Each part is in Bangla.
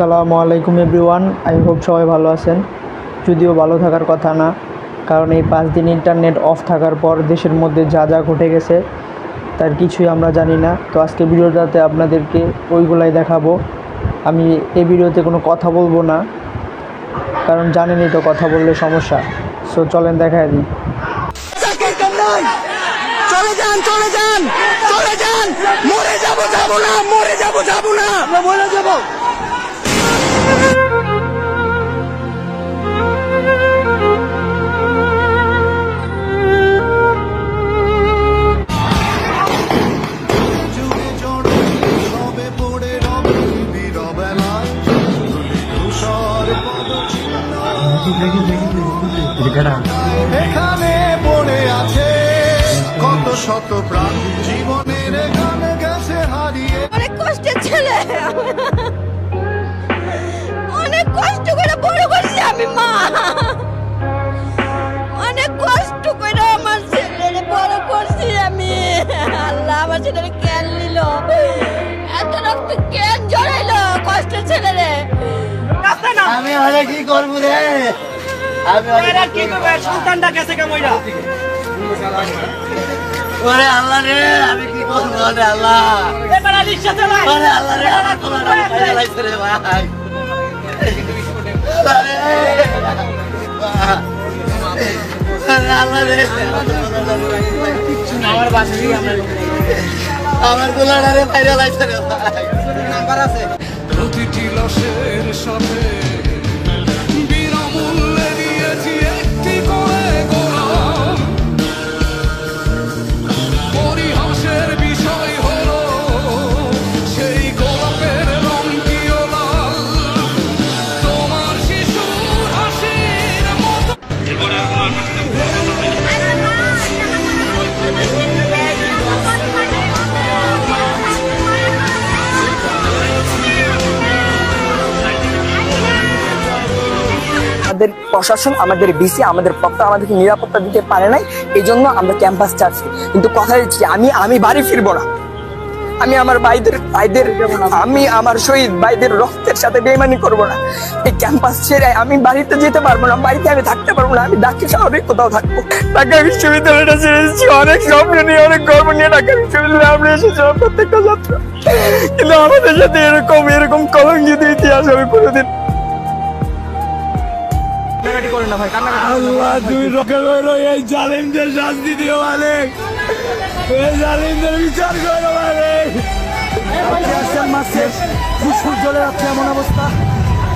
আসসালামু আলাইকুম এভরিওয়ান আই হোপ সবাই ভালো আছেন। যদিও ভালো থাকার কথা না কারণ এই পাঁচ দিন ইন্টারনেট অফ থাকার পর দেশের মধ্যে যা যা ঘটে গেছে তার কিছুই আমরা জানি না। তো আজকে ভিডিওটাতে আপনাদেরকে ওইগুলাই দেখাবো। আমি এই ভিডিওতে কোনো কথা বলব না কারণ জানেনই তো কথা বললে সমস্যা। সো চলেন দেখায় দিই। চলে যান চলে যান চলে যান। মরে যাব যাব না মরে যাব যাব না। আমরা মরে যাব। এখানে পড়ে আছে কত শত প্রাণ। জীবনের গানে গেছে হারিয়ে। অনেক কষ্টের ছেলে। অনেক কষ্ট করে বড় করছি আমি মা। অনেক কষ্ট করে আমার ছেলেরে বড় করছি আমি। আল্লাহ আমার ছেলেরে কেন নিল। এত রক্ত কেন আমি হলে কি করব রে? আমি কি করব? সন্তানটা গেছে কেমন ওরে আল্লাহ রে আমি কি করব রে আল্লাহ? ওরে আল্লাহ রে আমার তোমার রে ভাই। আরে, আরে আল্লাহ রে। আমার বাসায় আমার আমার গোলাটা রে বাইরে লাগছে রে ভাই। প্রতিটি লসের সাথে প্রশাসন আমাদের বিসি আমাদের প্রক্টর আমাদেরকে নিরাপত্তা দিতে পারে নাই এই জন্য আমরা ক্যাম্পাস ছাড়ছি। কিন্তু কথা দিচ্ছি, আমি আমি বাড়ি ফিরবো না। আমি আমার ভাইদের ভাইদের, আমি আমার শহীদ ভাইদের রক্তের সাথে বেমানি করব না। এই ক্যাম্পাস ছেড়ে আমি বাড়িতে যেতে পারব না, বাড়িতে আমি থাকতে পারব না, আমি ঢাকা শহরে কোথাও থাকব। ঢাকা বিশ্ববিদ্যালয়টা ছেড়ে এসেছি অনেক স্বপ্ন নিয়ে, অনেক গর্ব নিয়ে ঢাকা বিশ্ববিদ্যালয়ে আমরা এসেছি আমার প্রত্যেকটা ছাত্র। কিন্তু আমাদের সাথে এরকম এরকম কলঙ্কিত ইতিহাস আমি কোনোদিন আল্লাহ তুই রক্ষা করো এই জালিমদের শাস্তি দিও মালিক। এই জালিমদের বিচার করো মালিক। মাসের ফুসফুস জ্বলে যাচ্ছে এমন অবস্থা।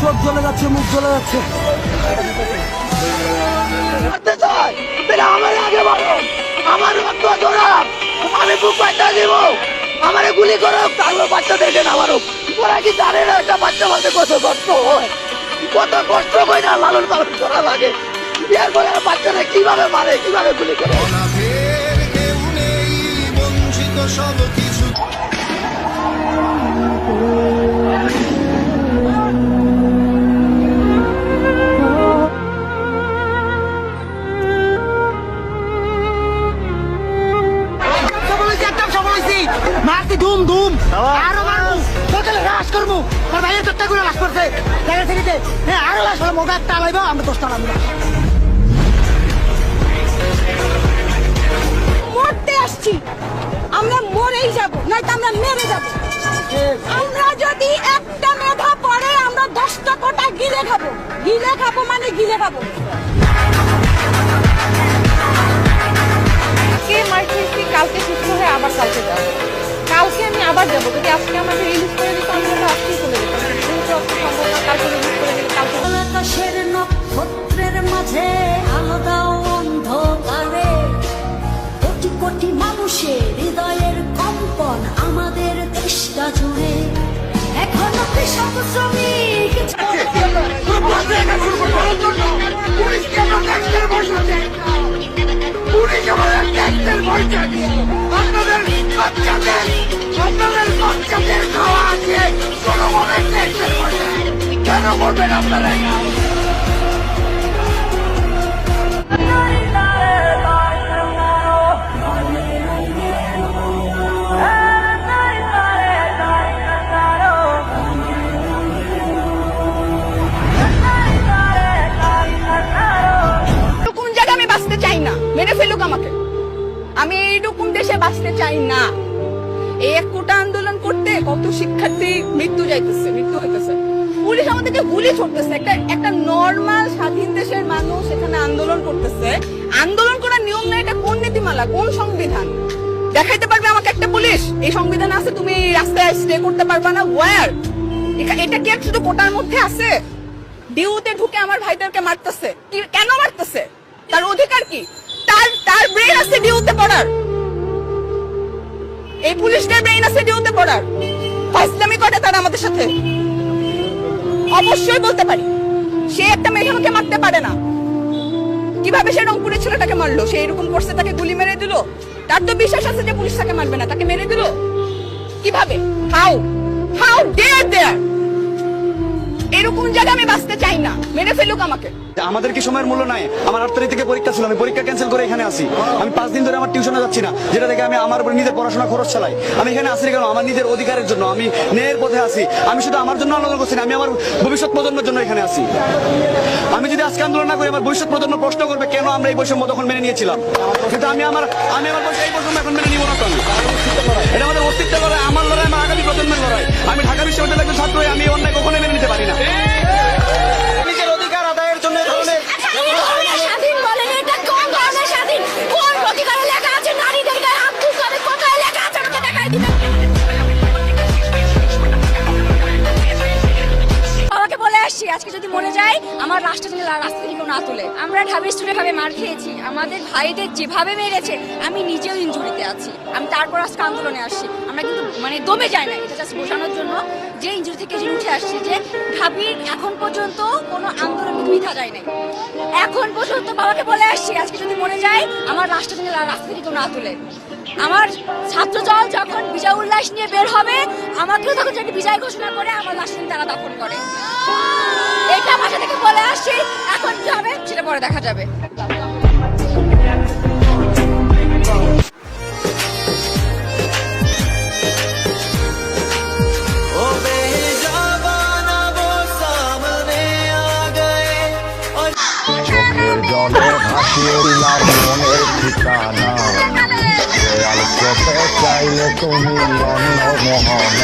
চোখ জ্বলে যাচ্ছে মুখ জ্বলে যাচ্ছে। আমার আগে আমার রক্ত আমি বুক বাচ্চা দিব। আমারে গুলি করো তাহলে বাচ্চাদেরকে নামারো ওরা কি জানে না একটা বাচ্চা মাঝে কত কষ্ট হয়। কত কষ্ট না লালন পালন করা লাগে। বিয়ার আর বাচ্চারা কীভাবে মারে, কীভাবে গুলি করে? সব কিছু মারতি ধুম ধুম। আরও মারবো। তোকে রাস করব। তোর ভাইয়ের পেটটা গুলো রাস করছে। জায়গা থেকে হ্যাঁ আরও রাস হলো মোটা একটা লাইবো আমরা দশটা মরতে আসছি। আমরা মরেই যাব নয়তো আমরা মেরে যাব। আমরা যদি একটা মেধা পড়ে আমরা দশটা কোটা গিলে খাব। গিলে খাব মানে গিলে খাব। মার কালকে সুস্থ হয়ে আবার কালকে যাব? আমি আবার যাব। যদি আজকে আমাকে রিলিজ করে দিত আমি আজকেই চলে যেতাম। যেহেতু আজকে সম্ভব না কালকে রিলিজ করে দিলে কালকে আকাশের নক্ষত্রের মাঝে আলাদা অন্ধকারে কোটি কোটি মানুষের হৃদয়ের কম্পন আমাদের দেশটা জুড়ে। এখনও কৃষক শ্রমিক কেন বলবেন আপনারা? মৃত্যু যাইতেছে, মৃত্যু হইতেছে। পুলিশ আমাদেরকে গুলি ছড়তেছে। একটা একটা নর্মাল স্বাধীন দেশের মানুষ এখানে আন্দোলন করতেছে। আন্দোলন করার নিয়ম না এটা কোন নীতিমালা, কোন সংবিধান? দেখাইতে পারবে আমাকে একটা পুলিশ? এই সংবিধান আছে, তুমি রাস্তায় স্টে করতে পারবা না ওয়ার এটা কি শুধু কোটার মধ্যে আছে? ডিউতে ঢুকে আমার ভাইদেরকে মারতেছে। কেন মারতেছে? তার অধিকার কি? তার তার ব্রেন আছে ডিউতে পড়ার। এই পুলিশদের ব্রেন আছে ডিউতে পড়ার। ফাইসলামি করে তারা আমাদের সাথে? অবশ্যই বলতে পারি। সে একটা মেধাকে মারতে পারে না। কীভাবে সে রংপুরের ছেলেটাকে মারলো? সে এরকম করছে, তাকে গুলি মেরে দিল। তার তো বিশ্বাস আছে যে পুলিশ তাকে মারবে না, তাকে মেরে দিল। কীভাবে? হাউ হাউ ডেয়ার দেয়ার এরকম জায়গা আমি বাঁচতে চাই না। মেরে ফেলুক আমাকে। আমাদের কি সময়ের মূল্য নাই? আমার আট তারিখ থেকে পরীক্ষা ছিল, আমি পরীক্ষা ক্যান্সেল করে এখানে আসি আমি পাঁচ দিন ধরে আমার টিউশনে যাচ্ছি না, যেটা দেখে আমি আমার উপরে নিজের পড়াশোনা খরচ চালাই। আমি এখানে আসি কেন? আমার নিজের অধিকারের জন্য, আমি ন্যায়ের পথে আসি আমি শুধু আমার জন্য আন্দোলন করছি না, আমি আমার ভবিষ্যৎ প্রজন্মের জন্য এখানে আসি আমি যদি আজকে আন্দোলন না করি, আমার ভবিষ্যৎ প্রজন্ম প্রশ্ন করবে, কেন আমরা এই বৈষম্য তখন মেনে নিয়েছিলাম? কিন্তু আমি আমার আমি আমার এই বৈষম্য এখন মেনে নিব না এটা আমাদের অস্তিত্ব লড়াই, আমার লড়াই, আমার আগামী প্রজন্মের লড়াই। আমি ঢাকা বিশ্ববিদ্যালয়ের ছাত্র আমি অন্যায় কখনোই মেনে নিতে পারি না। রাস্তা থেকে না তুলে। আমরা ঢাবি স্টুডেন্ট ভাবে মার খেয়েছি। আমাদের ভাইদের যেভাবে মেরেছে, আমি নিজেও ইঞ্জুরিতে আছি। আমি তারপর আজকে আন্দোলনে আসছি। আমরা কিন্তু মানে দমে যাই না এটা জাস্ট বোঝানোর জন্য। যে ইনজুরি থেকে যে উঠে আসছি যে ঢাবির এখন পর্যন্ত কোনো আন্দোলন মিথা যায় নাই এখন পর্যন্ত বাবাকে বলে আসছি, আজকে যদি মরে যায়, আমার রাষ্ট্র যেন রাস্তা থেকে না তুলে। আমার ছাত্র দল যখন বিজয় উল্লাস নিয়ে বের হবে, আমাকেও তখন যদি বিজয় ঘোষণা করে আমার লাশ তারা দাফন করে। এটা বাসা থেকে বলে আসছি, এখন কি হবে? সেটা পরে দেখা যাবে। চোখে চাইলে তুমি তোমার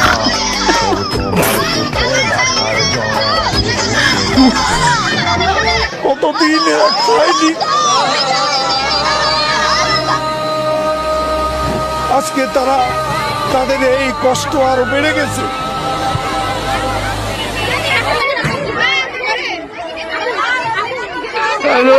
কতদিন আজকে তারা তাদের এই কষ্ট আরও বেড়ে গেছে হ্যালো